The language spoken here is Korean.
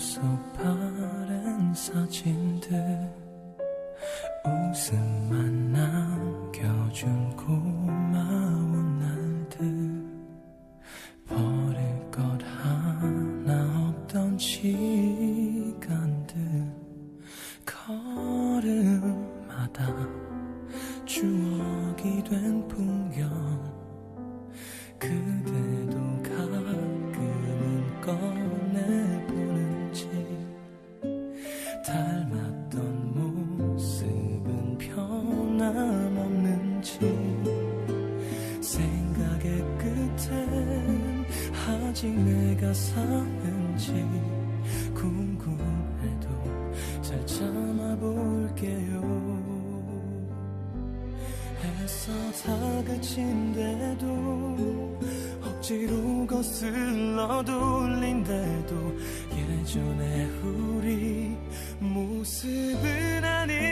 속 바른 사진들 웃음만 남겨준 고마운 날들 버릴 것 하나 없던 시간들 걸음마다 추억이 된 풍경 그대 닮았던 모습은 변함없는지 생각의 끝엔 아직 내가 사는지 궁금해도 잘 참아볼게요. 애써 다그친데도 억지로 거슬러 돌린데도 예전에 모습은 아닌